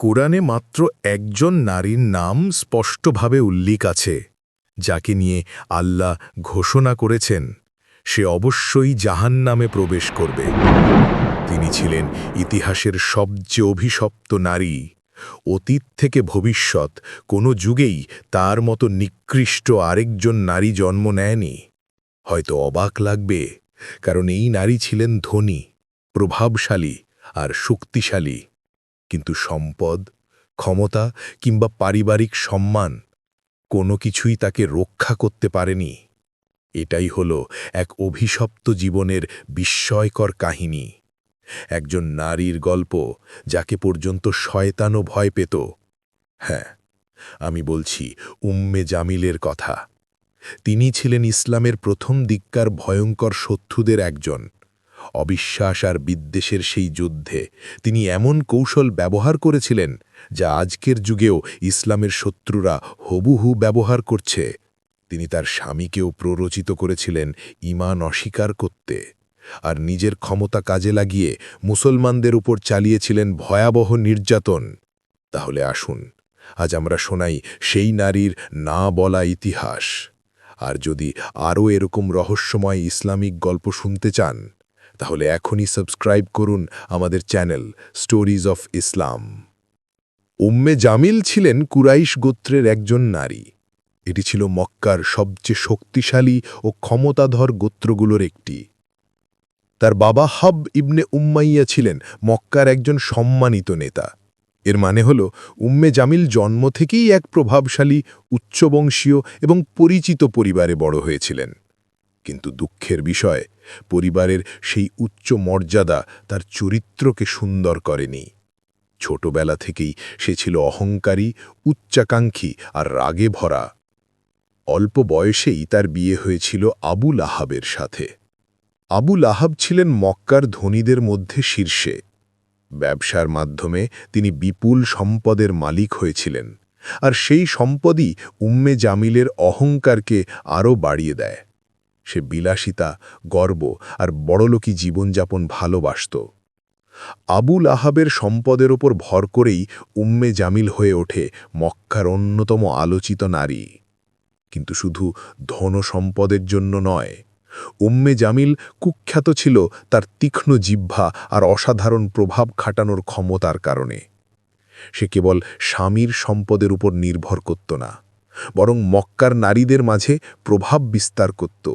কোরআনে মাত্র একজন নারীর নাম স্পষ্টভাবে উল্লেখ আছে, যাকে নিয়ে আল্লাহ ঘোষণা করেছেন, সে অবশ্যই জাহান নামে প্রবেশ করবে। তিনি ছিলেন ইতিহাসের সবচেয়ে অভিশপ্ত নারী। অতীত থেকে ভবিষ্যৎ, কোনো যুগেই তার মতো নিকৃষ্ট আরেকজন নারী জন্ম নেয়নি। হয়তো অবাক লাগবে, কারণ এই নারী ছিলেন ধনী, প্রভাবশালী আর শক্তিশালী। কিন্তু সম্পদ, ক্ষমতা কিংবা পারিবারিক সম্মান কোনো কিছুই তাকে রক্ষা করতে পারেনি। এটাই হল এক অভিশপ্ত জীবনের বিস্ময়কর কাহিনী। একজন নারীর গল্প যাকে পর্যন্ত শয়তানও ভয় পেত। হ্যাঁ আমি বলছি উম্মে জামিলের কথা। তিনি ছিলেন ইসলামের প্রথম দিককার ভয়ঙ্কর শত্রুদের একজন। অবিশ্বাস আর বিদ্বেষের সেই যুদ্ধে। তিনি এমন কৌশল ব্যবহার করেছিলেন, যা আজকের যুগেও ইসলামের শত্রুরা হবুহু ব্যবহার করছে। তিনি তার স্বামীকেও প্ররোচিত করেছিলেন ইমান অস্বীকার করতে। আর নিজের ক্ষমতা কাজে লাগিয়ে মুসলমানদের উপর চালিয়েছিলেন ভয়াবহ নির্যাতন। তাহলে আসুন, আজ আমরা শোনাই সেই নারীর না বলা ইতিহাস। আর যদি আরও এরকম রহস্যময় ইসলামিক গল্প শুনতে চান তাহলে এখনই সাবস্ক্রাইব করুন আমাদের channel stories of Islam. Umme Jamil ছিলেন কুরাইশ গোত্রের একজন নারী। এটি ছিল মক্কার সবচেয়ে শক্তিশালী ও ক্ষমতাধর গোত্রগুলোর একটি। তার বাবা হাব ইবনে উম্মাইয়া ছিলেন মক্কার একজন সম্মানিত নেতা। এর মানে হল, উম্মে জামিল জন্ম থেকেই এক প্রভাবশালী, উচ্চবংশীয় এবং পরিচিত পরিবারে বড় হয়েছিলেন। কিন্তু দুঃখের বিষয় পরিবারের সেই উচ্চ মর্যাদা তার চরিত্রকে সুন্দর করেনি। ছোটবেলা থেকেই সে ছিল অহংকারী, উচ্চাকাঙ্ক্ষী আর রাগে ভরা। অল্প বয়সেই তার বিয়ে হয়েছিল আবুল আহাবের সাথে। আবুল আহাব ছিলেন মক্কার ধনীদের মধ্যে শীর্ষে। ব্যবসার মাধ্যমে তিনি বিপুল সম্পদের মালিক হয়েছিলেন। আর সেই সম্পদই উম্মে জামিলের অহংকারকে আরও বাড়িয়ে দেয়। সে বিলাসিতা, গর্ব আর বড়লোকী জীবনযাপন ভালোবাসত। আবুল আহাবের সম্পদের ওপর ভর করেই উম্মে জামিল হয়ে ওঠে মক্কার অন্যতম আলোচিত নারী। কিন্তু শুধু ধন সম্পদের জন্য নয়, উম্মে জামিল কুখ্যাত ছিল তার তীক্ষ্ণ জিহ্বা আর অসাধারণ প্রভাব খাটানোর ক্ষমতার কারণে। সে কেবল স্বামীর সম্পদের উপর নির্ভর করত না, বরং মক্কার নারীদের মাঝে প্রভাব বিস্তার করত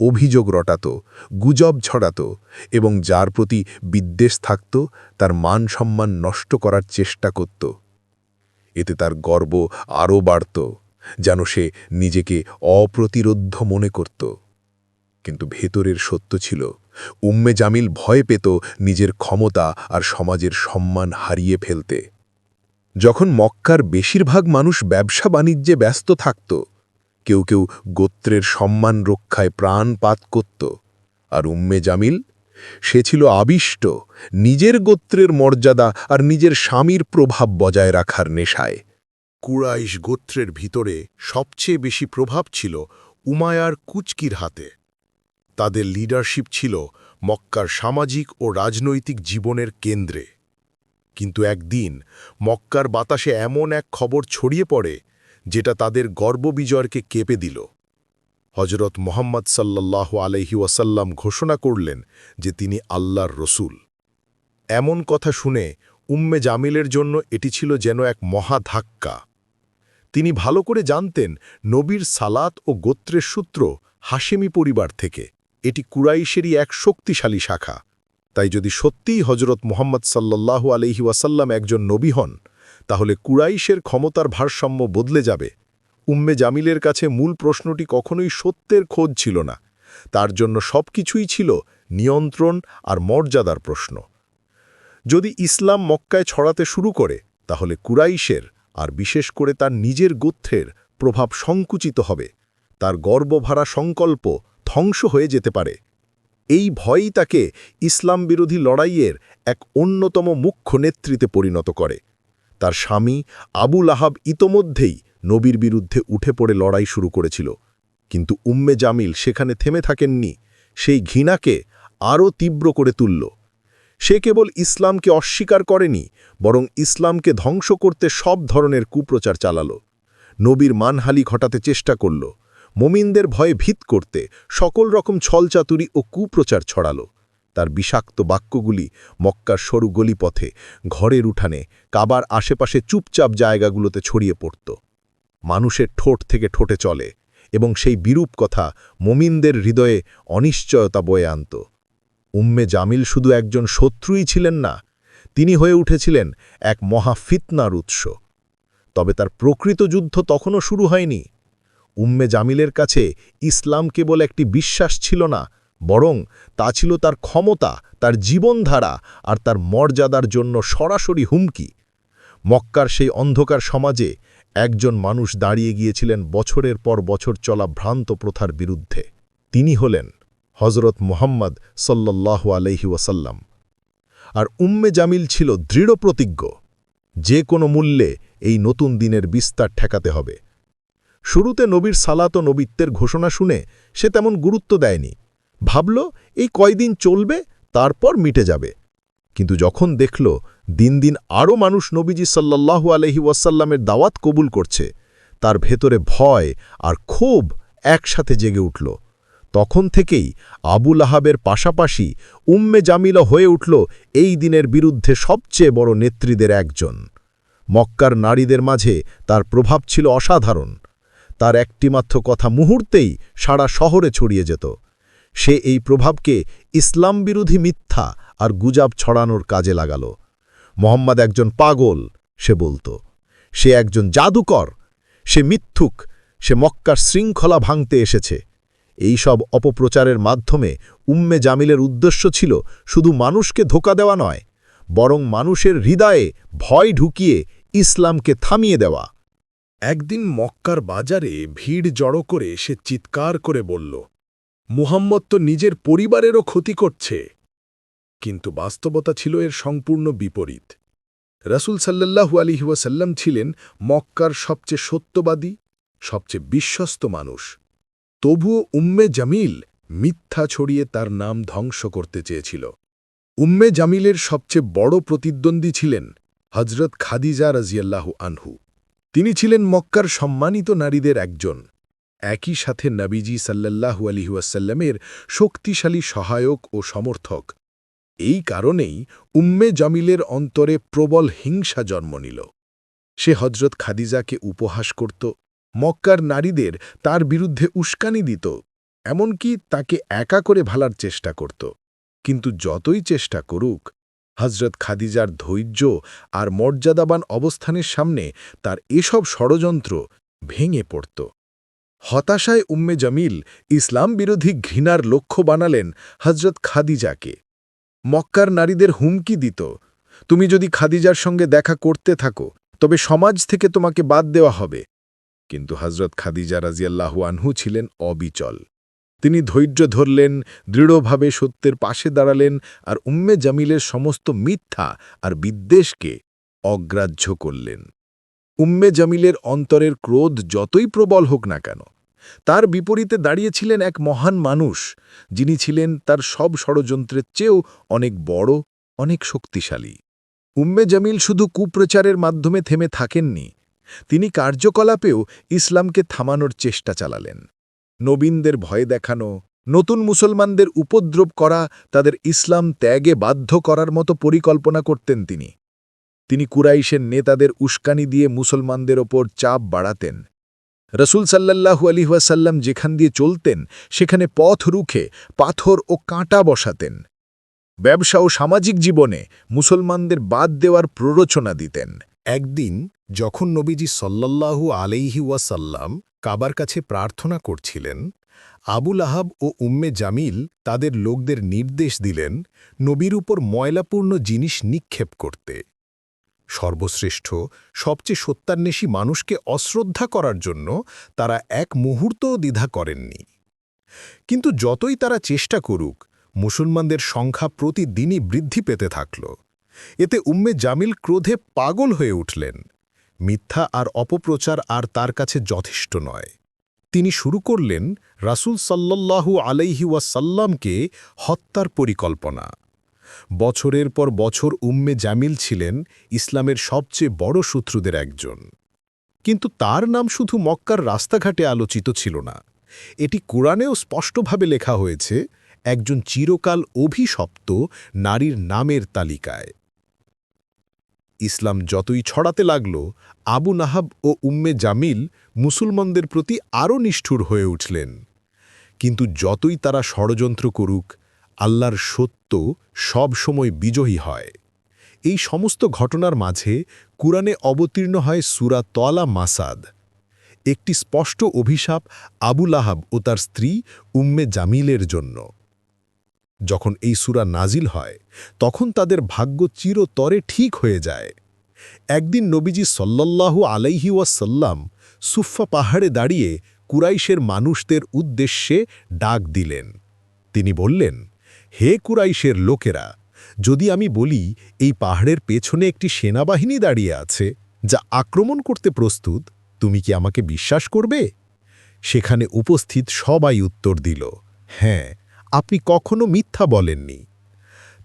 অভিযোগ রটাত, গুজব ছড়াত এবং যার প্রতি বিদ্বেষ থাকত, তার মান সম্মান নষ্ট করার চেষ্টা করত। এতে তার গর্ব আরও বাড়ত, যেন সে নিজেকে অপ্রতিরোধ্য মনে করত। কিন্তু ভেতরের সত্য ছিল, উম্মে জামিল ভয় পেত নিজের ক্ষমতা আর সমাজের সম্মান হারিয়ে ফেলতে। যখন মক্কার বেশিরভাগ মানুষ ব্যবসা বাণিজ্যে ব্যস্ত থাকত কেউ কেউ গোত্রের সম্মান রক্ষায় প্রাণপাত করত। আর উম্মে জামিল, সে ছিল আবিষ্ট নিজের গোত্রের মর্যাদা আর নিজের স্বামীর প্রভাব বজায় রাখার নেশায়। কুরাইশ গোত্রের ভিতরে সবচেয়ে বেশি প্রভাব ছিল উমায়ার কুচকির হাতে। তাদের লিডারশিপ ছিল মক্কার সামাজিক ও রাজনৈতিক জীবনের কেন্দ্রে। কিন্তু একদিন মক্কার বাতাসে এমন এক খবর ছড়িয়ে পড়ে যেটা তাদের গর্ববিজয়কে কেঁপে দিল। হজরত মোহাম্মদ সাল্লাহ আলহি ওয়াসাল্লাম ঘোষণা করলেন যে তিনি আল্লাহর রসুল। এমন কথা শুনে উম্মে জামিলের জন্য এটি ছিল যেন এক মহা ধাক্কা। তিনি ভালো করে জানতেন নবীর সালাত ও গোত্রের সূত্র হাশেমি পরিবার থেকে। এটি কুরাইশেরই এক শক্তিশালী শাখা। তাই যদি সত্যিই হজরত মোহাম্মদ সাল্লাল্লাহু আলহি ওয়াসাল্লাম একজন নবী হন তাহলে কুরাইশের ক্ষমতার ভারসাম্য বদলে যাবে। উম্মে জামিলের কাছে মূল প্রশ্নটি কখনোই সত্যের খোঁজ ছিল না। তার জন্য সব কিছুই ছিল নিয়ন্ত্রণ আর মর্যাদার প্রশ্ন। যদি ইসলাম মক্কায় ছড়াতে শুরু করে, তাহলে কুরাইশের, আর বিশেষ করে তার নিজের গোত্রের, প্রভাব সংকুচিত হবে। তার গর্বভারা সংকল্প ধ্বংস হয়ে যেতে পারে। এই ভয়ই তাকে ইসলাম বিরোধী লড়াইয়ের এক অন্যতম মুখ্য নেতৃত্বে পরিণত করে। তার স্বামী আবুল আহাব ইতোমধ্যেই নবীর বিরুদ্ধে উঠে পড়ে লড়াই শুরু করেছিল। কিন্তু উম্মে জামিল সেখানে থেমে থাকেননি। সেই ঘৃণাকে আরও তীব্র করে তুলল। সে কেবল ইসলামকে অস্বীকার করেনি, বরং ইসলামকে ধ্বংস করতে সব ধরনের কুপ্রচার চালালো। নবীর মানহালি ঘটাতে চেষ্টা করল। মোমিনদের ভয়ে ভীত করতে সকল রকম ছলচাতুরি ও কুপ্রচার ছড়ালো। তার বিষাক্ত বাক্যগুলি মক্কার সরু গলিপথে, ঘরের উঠানে, কাবার আশেপাশে চুপচাপ জায়গাগুলোতে ছড়িয়ে পড়ত। মানুষের ঠোঁট থেকে ঠোঁটে চলে এবং সেই বিরূপ কথা মোমিনদের হৃদয়ে অনিশ্চয়তা বয়ে আনত। উম্মে জামিল শুধু একজন শত্রুই ছিলেন না, তিনি হয়ে উঠেছিলেন এক মহা ফিতনার উৎস। তবে তার প্রকৃত যুদ্ধ তখনও শুরু হয়নি। উম্মে জামিলের কাছে ইসলাম কেবল একটি বিশ্বাস ছিল না বরং তা ছিল তার ক্ষমতা, তার জীবনধারা আর তার মর্যাদার জন্য সরাসরি হুমকি। মক্কার সেই অন্ধকার সমাজে একজন মানুষ দাঁড়িয়ে গিয়েছিলেন বছরের পর বছর চলা ভ্রান্ত প্রথার বিরুদ্ধে। তিনি হলেন হজরত মোহাম্মদ সল্লাহ আলহি ওয়াসাল্লাম। আর উম্মে জামিল ছিল দৃঢ় প্রতিজ্ঞ, যে কোনো মূল্যে এই নতুন দিনের বিস্তার ঠেকাতে হবে। শুরুতে নবীর সালাত ও নবীত্বের ঘোষণা শুনে সে তেমন গুরুত্ব দেয়নি। ভাবল, এই কয়দিন চলবে, তারপর মিটে যাবে। কিন্তু যখন দেখল, দিন দিন আরও মানুষ নবীজি সাল্লাল্লাহু আলহি ওয়াসাল্লামের দাওয়াত কবুল করছে, তার ভেতরে ভয় আর ক্ষোভ একসাথে জেগে উঠল। তখন থেকেই আবুল আহাবের পাশাপাশি উম্মে জামিলা হয়ে উঠল এই দিনের বিরুদ্ধে সবচেয়ে বড় নেত্রীদের একজন। মক্কার নারীদের মাঝে তার প্রভাব ছিল অসাধারণ। তার একটিমাত্র কথা মুহূর্তেই সারা শহরে ছড়িয়ে যেত। সে এই প্রভাবকে ইসলাম বিরোধী মিথ্যা আর গুজাব ছড়ানোর কাজে লাগাল। মোহাম্মদ একজন পাগল, সে বলত। সে একজন জাদুকর, সে মিথ্যুক, সে মক্কার শৃঙ্খলা ভাঙতে এসেছে। এই সব অপপ্রচারের মাধ্যমে উম্মে জামিলের উদ্দেশ্য ছিল শুধু মানুষকে ধোকা দেওয়া নয়, বরং মানুষের হৃদয়ে ভয় ঢুকিয়ে ইসলামকে থামিয়ে দেওয়া। একদিন মক্কার বাজারে ভিড় জড়ো করে সে চিৎকার করে বলল মুহাম্মদ তো নিজের পরিবারেরও ক্ষতি করছে। কিন্তু বাস্তবতা ছিল এর সম্পূর্ণ বিপরীত। রসুল সাল্লাহু আলিহাসাল্লাম ছিলেন মক্কার সবচেয়ে সত্যবাদী, সবচেয়ে বিশ্বস্ত মানুষ। তবুও উম্মে জামিল মিথ্যা ছড়িয়ে তার নাম ধ্বংস করতে চেয়েছিল। উম্মে জামিলের সবচেয়ে বড় প্রতিদ্বন্দ্বী ছিলেন হজরত খাদিজা রাজিয়াল্লাহু আনহু। তিনি ছিলেন মক্কার সম্মানিত নারীদের একজন। একই সাথে নবীজি সাল্লাল্লাহু আলিহাসাল্লামের শক্তিশালী সহায়ক ও সমর্থক। এই কারণেই উম্মে জামিলের অন্তরে প্রবল হিংসা জন্ম নিল। সে হজরত খাদিজাকে উপহাস করত, মক্কার নারীদের তার বিরুদ্ধে উস্কানি দিত, এমনকি তাকে একা করে ভালার চেষ্টা করত। কিন্তু যতই চেষ্টা করুক হজরত খাদিজার ধৈর্য আর মর্যাদাবান অবস্থানের সামনে তার এসব ষড়যন্ত্র ভেঙে পড়ত। হতাশায় উম্মে জামিল ইসলাম বিরোধী ঘৃণার লক্ষ্য বানালেন হজরত খাদিজাকে। মক্কার নারীদের হুমকি দিত, তুমি যদি খাদিজার সঙ্গে দেখা করতে থাকো, তবে সমাজ থেকে তোমাকে বাদ দেওয়া হবে। কিন্তু হজরত খাদিজা রাজিয়াল্লাহু আনহু ছিলেন অবিচল। তিনি ধৈর্য ধরলেন, দৃঢ়ভাবে সত্যের পাশে দাঁড়ালেন আর উম্মে জামিলের সমস্ত মিথ্যা আর বিদ্বেষকে অগ্রাহ্য করলেন। উম্মে জামিলের অন্তরের ক্রোধ যতই প্রবল হোক না কেন, তার বিপরীতে দাঁড়িয়েছিলেন এক মহান মানুষ, যিনি ছিলেন তার সব ষড়যন্ত্রের চেয়েও অনেক বড়, অনেক শক্তিশালী। উম্মে জামিল শুধু কুপ্রচারের মাধ্যমে থেমে থাকেননি, তিনি কার্যকলাপেও ইসলামকে থামানোর চেষ্টা চালালেন। নবীনদের ভয় দেখানো, নতুন মুসলমানদের উপদ্রব করা, তাদের ইসলাম ত্যাগে বাধ্য করার মতো পরিকল্পনা করতেন তিনি। তিনি কুরাইশের নেতাদের উস্কানি দিয়ে মুসলমানদের ওপর চাপ বাড়াতেন। রসুল সাল্লাল্লাহু আলিহাসাল্লাম যেখান দিয়ে চলতেন, সেখানে পথ রুখে পাথর ও কাঁটা বসাতেন। ব্যবসা ও সামাজিক জীবনে মুসলমানদের বাদ দেওয়ার প্ররোচনা দিতেন। একদিন, যখন নবীজি সল্লাল্লাহু আলাইহি ওয়াসাল্লাম কাবার কাছে প্রার্থনা করছিলেন আবুল আহাব ও উম্মে জামিল তাদের লোকদের নির্দেশ দিলেন, নবীর উপর ময়লাপূর্ণ জিনিস নিক্ষেপ করতে। সর্বশ্রেষ্ঠ, সবচেয়ে সত্যান্বেষী মানুষকে অশ্রদ্ধা করার জন্য তারা এক মুহূর্তও দ্বিধা করেননি। কিন্তু যতই তারা চেষ্টা করুক, মুসলমানদের সংখ্যা প্রতিদিনই বৃদ্ধি পেতে থাকল। এতে উম্মে জামিল ক্রোধে পাগল হয়ে উঠলেন। মিথ্যা আর অপপ্রচার আর তার কাছে যথেষ্ট নয়। তিনি শুরু করলেন রাসুল সাল্লাল্লাহু আলাইহি ওয়াসাল্লামকে হত্যার পরিকল্পনা। বছরের পর বছর উম্মে জামিল ছিলেন ইসলামের সবচেয়ে বড় শত্রুদের একজন। কিন্তু তার নাম শুধু মক্কার রাস্তাঘাটে আলোচিত ছিল না। এটি কোরআনেও স্পষ্টভাবে লেখা হয়েছে, একজন চিরকাল অভিশপ্ত নারীর নামের তালিকায়। ইসলাম যতই ছড়াতে লাগল, আবু নাহাব ও উম্মে জামিল মুসলমানদের প্রতি আরও নিষ্ঠুর হয়ে উঠলেন। কিন্তু যতই তারা ষড়যন্ত্র করুক আল্লাহর সত্য সব সময় বিজয়ী হয়। এই সমস্ত ঘটনার মাঝে কুরআনে অবতীর্ণ হয় সুরা তলা মাসাদ। একটি স্পষ্ট অভিশাপ আবুল আহাব ও তার স্ত্রী উম্মে জামিলের জন্য। যখন এই সুরা নাজিল হয়, তখন তাদের ভাগ্য চিরতরে ঠিক হয়ে যায়। একদিন নবীজি সল্লাল্লাহু আলাইহি ওয়াসাল্লাম সুফা পাহাড়ে দাঁড়িয়ে কুরাইশের মানুষদের উদ্দেশ্যে ডাক দিলেন। তিনি বললেন হে কুরাইশের লোকেরা, যদি আমি বলি, এই পাহাড়ের পেছনে একটি সেনাবাহিনী দাঁড়িয়ে আছে, যা আক্রমণ করতে প্রস্তুত, তুমি কি আমাকে বিশ্বাস করবে? সেখানে উপস্থিত সবাই উত্তর দিল হ্যাঁ আপনি কখনো মিথ্যা বলেননি।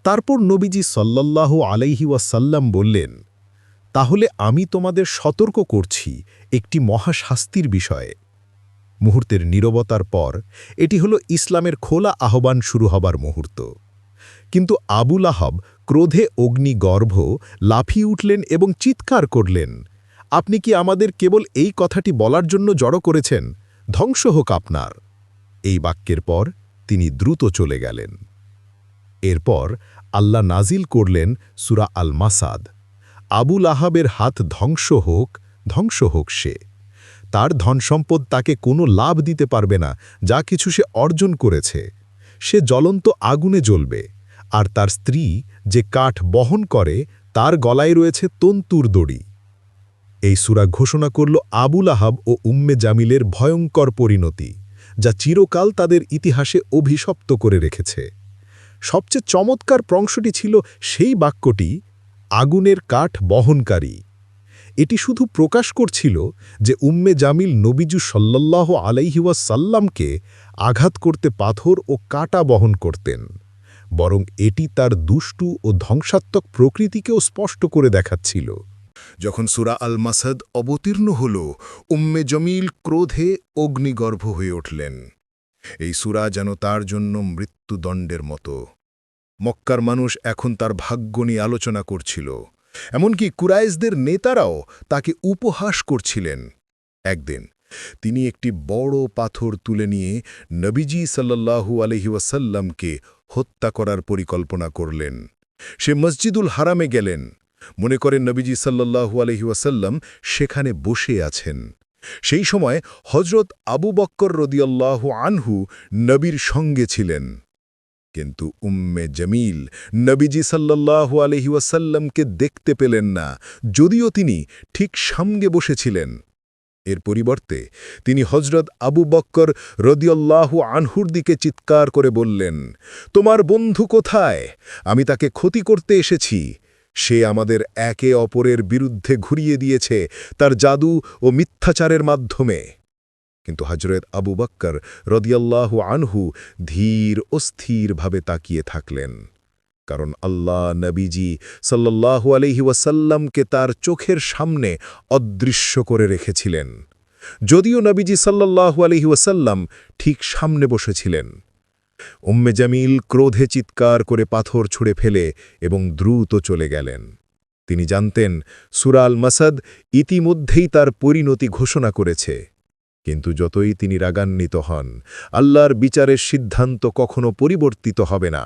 তারপর নবীজি সল্লাল্লাহ আলাইহি ওয়াসাল্লাম বললেন, তাহলে আমি তোমাদের সতর্ক করছি একটি মহাশাস্তির বিষয়ে। মুহূর্তের নীরবতার পর এটি হলো ইসলামের খোলা আহ্বান শুরু হবার মুহূর্ত। কিন্তু আবুল আহব ক্রোধে অগ্নিগর্ভ লাফিয়ে উঠলেন এবং চিৎকার করলেন, আপনি কি আমাদের কেবল এই কথাটি বলার জন্য জড়ো করেছেন? ধ্বংস হোক আপনার। এই বাক্যের পর তিনি দ্রুত চলে গেলেন। এরপর আল্লাহ নাজিল করলেন সুরা আল মাসাদ আবুল আহাবের হাত ধ্বংস হোক ধ্বংস হোক সে। তার ধনসম্পদ তাকে কোনো লাভ দিতে পারবে না, যা কিছু সে অর্জন করেছে। সে জ্বলন্ত আগুনে জ্বলবে, আর তার স্ত্রী যে কাঠ বহন করে, তার গলায় রয়েছে তন্তুর দড়ি। এই সুরা ঘোষণা করল আবুল আহাব ও উম্মে জামিলের ভয়ঙ্কর পরিণতি, যা চিরকাল তাদের ইতিহাসে অভিশপ্ত করে রেখেছে। সবচেয়ে চমৎকার প্রংশটি ছিল সেই বাক্যটি, আগুনের কাঠ বহনকারী। এটি শুধু প্রকাশ করছিল যে উম্মে জামিল নবীজু সল্লাল্লাহ আলাইহিওয়াসাল্লামকে আঘাত করতে পাথর ও কাটা বহন করতেন, বরং এটি তার দুষ্টু ও ধ্বংসাত্মক প্রকৃতিকেও স্পষ্ট করে দেখাচ্ছিল। যখন সুরা আল মাসাদ অবতীর্ণ হল, উম্মে জমিল ক্রোধে অগ্নিগর্ভ হয়ে উঠলেন। এই সুরা যেন তার জন্য মৃত্যুদণ্ডের মতো। মক্কার মানুষ এখন তার ভাগ্য নিয়ে আলোচনা করছিল। এমনকি কুরাইশদের নেতারাও তাকে উপহাস করছিলেন। একদিন তিনি একটি বড় পাথর তুলে নিয়ে নবীজি সাল্লাল্লাহু আলহি ওয়াসাল্লামকে হত্যা করার পরিকল্পনা করলেন। সে মসজিদুল হারামে গেলেন। মনে করেন নবীজি সাল্লাল্লাহু আলহি ওয়াসাল্লাম সেখানে বসে আছেন। সেই সময় হজরত আবু বক্কর রদিয়াল্লাহু আনহু নবীর সঙ্গে ছিলেন। কিন্তু উম্মে জমিল নবীজি সাল্লাল্লাহু আলহি ওয়াসাল্লামকে দেখতে পেলেন না, যদিও তিনি ঠিক সামনে বসেছিলেন। এর পরিবর্তে তিনি হজরত আবু বক্কর রদিয়াল্লাহু আনহুর দিকে চিৎকার করে বললেন, তোমার বন্ধু কোথায়? আমি তাকে ক্ষতি করতে এসেছি। সে আমাদের একে অপরের বিরুদ্ধে ঘুরিয়ে দিয়েছে তার জাদু ও মিথ্যাচারের মাধ্যমে। কিন্তু হজরত আবু বক্কর রদিয়াল্লাহু আনহু ধীর অস্থিরভাবে তাকিয়ে থাকলেন। কারণ আল্লাহ নবীজি সাল্লাল্লাহু আলহি ওয়াসাল্লামকে তার চোখের সামনে অদৃশ্য করে রেখেছিলেন। যদিও নবীজি সাল্লাল্লাহু আলহি ওয়াসাল্লাম ঠিক সামনে বসেছিলেন। উম্মে জামিল ক্রোধে চিৎকার করে পাথর ছুঁড়ে ফেলে এবং দ্রুত চলে গেলেন। তিনি জানতেন সুরাল মাসাদ ইতিমধ্যেই তার পরিণতি ঘোষণা করেছে। কিন্তু যতই তিনি রাগান্বিত হন, আল্লাহর বিচারের সিদ্ধান্ত কখনো পরিবর্তিত হবে না।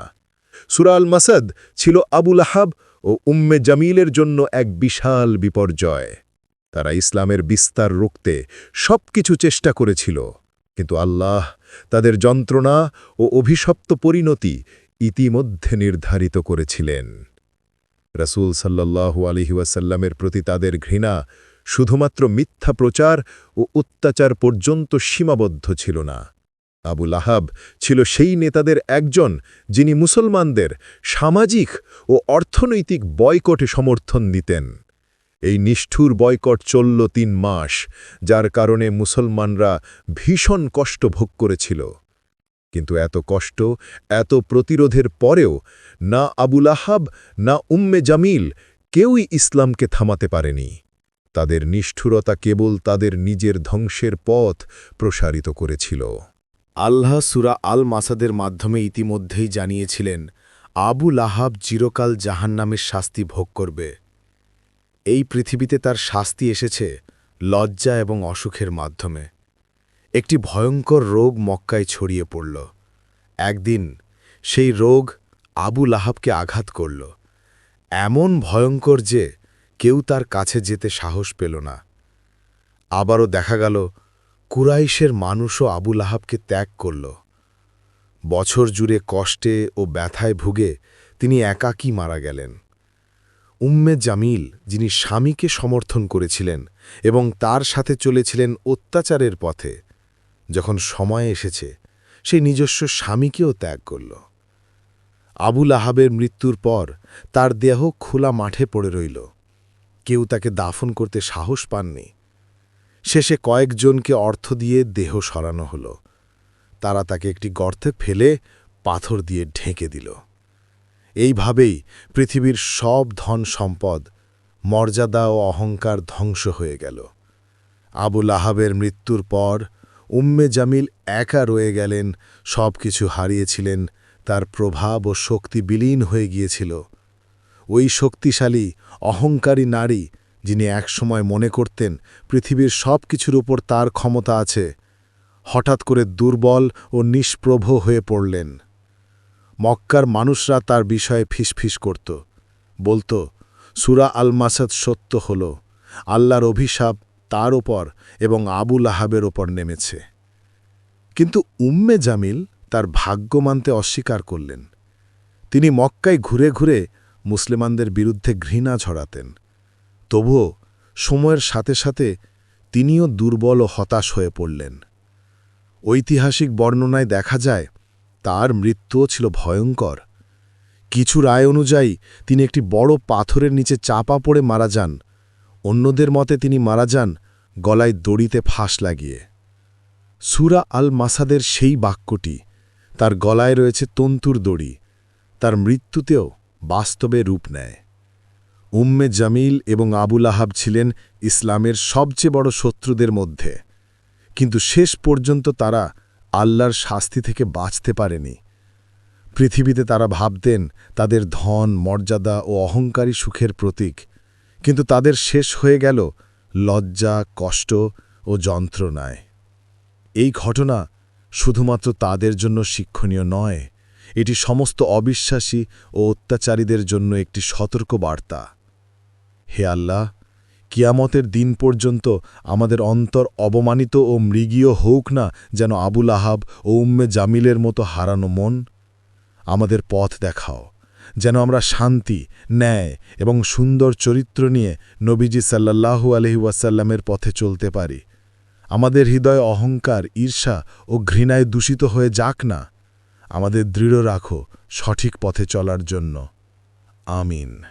সুরাল মাসাদ ছিল আবুল আহাব ও উম্মে জামিলের জন্য এক বিশাল বিপর্যয়। তারা ইসলামের বিস্তার রুখতে সব কিছু চেষ্টা করেছিল, কিন্তু আল্লাহ তাদের যন্ত্রণা ও অভিশপ্ত পরিণতি ইতিমধ্যে নির্ধারিত করেছিলেন। রসুল সাল্লাহু আলহিউসাল্লামের প্রতি তাদের ঘৃণা শুধুমাত্র মিথ্যা প্রচার ও অত্যাচার পর্যন্ত সীমাবদ্ধ ছিল না। আবুল আহাব ছিল সেই নেতাদের একজন যিনি মুসলমানদের সামাজিক ও অর্থনৈতিক বয়কটে সমর্থন দিতেন। এই নিষ্ঠুর বয়কট চলল তিন মাস, যার কারণে মুসলমানরা ভীষণ কষ্ট ভোগ করেছিল। কিন্তু এত কষ্ট, এত প্রতিরোধের পরেও না আবুল আহাব না উম্মে জামিল কেউই ইসলামকে থামাতে পারেনি। তাদের নিষ্ঠুরতা কেবল তাদের নিজের ধ্বংসের পথ প্রসারিত করেছিল। আল্লাহ সুরা আল মাসাদের মাধ্যমে ইতিমধ্যেই জানিয়েছিলেন, আবু লাহাব চিরকাল জাহান্নামের শাস্তি ভোগ করবে। এই পৃথিবীতে তার শাস্তি এসেছে লজ্জা এবং অসুখের মাধ্যমে। একটি ভয়ঙ্কর রোগ মক্কায় ছড়িয়ে পড়ল। একদিন সেই রোগ আবু লাহাবকে আঘাত করল। এমন ভয়ঙ্কর যে কেউ তার কাছে যেতে সাহস পেল না। আবারও দেখা গেল, কুরাইশের মানুষও আবু লাহাবকে ত্যাগ করল। বছর জুড়ে কষ্টে ও ব্যথায় ভুগে তিনি একাকী মারা গেলেন। উম্মে জামিল, যিনি স্বামীকে সমর্থন করেছিলেন এবং তার সাথে চলেছিলেন অত্যাচারের পথে, যখন সময় এসেছে, সে নিজস্ব স্বামীকেও ত্যাগ করল। আবুল আহাবের মৃত্যুর পর তার দেহ খোলা মাঠে পড়ে রইল। কেউ তাকে দাফন করতে সাহস পাননি। শেষে কয়েকজনকে অর্থ দিয়ে দেহ সরানো হল। তারা তাকে একটি গর্তে ফেলে পাথর দিয়ে ঢেকে দিল। এইভাবেই পৃথিবীর সব ধন সম্পদ, মর্যাদা ও অহংকার ধ্বংস হয়ে গেল। আবুল আহাবের মৃত্যুর পর উম্মে জামিল একা রয়ে গেলেন সব কিছু হারিয়েছিলেন, তার প্রভাব ও শক্তি বিলীন হয়ে গিয়েছিল। ওই শক্তিশালী, অহংকারী নারী যিনি একসময় মনে করতেন পৃথিবীর সব কিছুর উপর তার ক্ষমতা আছে, হঠাৎ করে দুর্বল ও নিষ্প্রভ হয়ে পড়লেন। মক্কার মানুষরা তার বিষয়ে ফিসফিস করত। বলতো, সুরা আল মাসাদ সত্য হল, আল্লাহর অভিশাপ তার ওপর এবং আবুল আহাবের ওপর নেমেছে। কিন্তু উম্মে জামিল তার ভাগ্য মানতে অস্বীকার করলেন। তিনি মক্কায় ঘুরে ঘুরে মুসলিমানদের বিরুদ্ধে ঘৃণা ছড়াতেন। তবুও সময়ের সাথে সাথে তিনিও দুর্বল ও হতাশ হয়ে পড়লেন। ঐতিহাসিক বর্ণনায় দেখা যায়, তার মৃত্যুও ছিল ভয়ঙ্কর। কিছু রায় অনুযায়ী, তিনি একটি বড় পাথরের নিচে চাপা পড়ে মারা যান। অন্যদের মতে তিনি মারা যান গলায় দড়িতে ফাঁস লাগিয়ে। সুরা আল মাসাদের সেই বাক্যটি, তার গলায় রয়েছে তন্তুর দড়ি, তার মৃত্যুতেও বাস্তবে রূপ নেয়। উম্মে জামিল এবং আবুল আহাব ছিলেন ইসলামের সবচেয়ে বড় শত্রুদের মধ্যে। কিন্তু শেষ পর্যন্ত তারা আল্লাহর শাস্তি থেকে বাঁচতে পারেনি। পৃথিবীতে তারা ভাবতেন তাদের ধন, মর্যাদা ও অহংকারী সুখের প্রতীক। কিন্তু তাদের শেষ হয়ে গেল লজ্জা, কষ্ট ও যন্ত্রণায়। এই ঘটনা শুধুমাত্র তাদের জন্য শিক্ষণীয় নয় এটি সমস্ত অবিশ্বাসী ও অত্যাচারীদের জন্য একটি সতর্ক বার্তা হে আল্লাহ, কিয়ামতের দিন পর্যন্ত আমাদের অন্তর অবমানিত ও মৃগীয় হোক না যেন আবুল আহাব ও উম্মে জামিলের মতো হারানো মন। আমাদের পথ দেখাও, যেন আমরা শান্তি, ন্যায় এবং সুন্দর চরিত্র নিয়ে নবীজি সাল্লাল্লাহু আলহি ওয়াসাল্লামের পথে চলতে পারি। আমাদের হৃদয় অহংকার, ঈর্ষা ও ঘৃণায় দূষিত হয়ে যাক না। আমাদের দৃঢ় রাখো সঠিক পথে চলার জন্য। আমিন।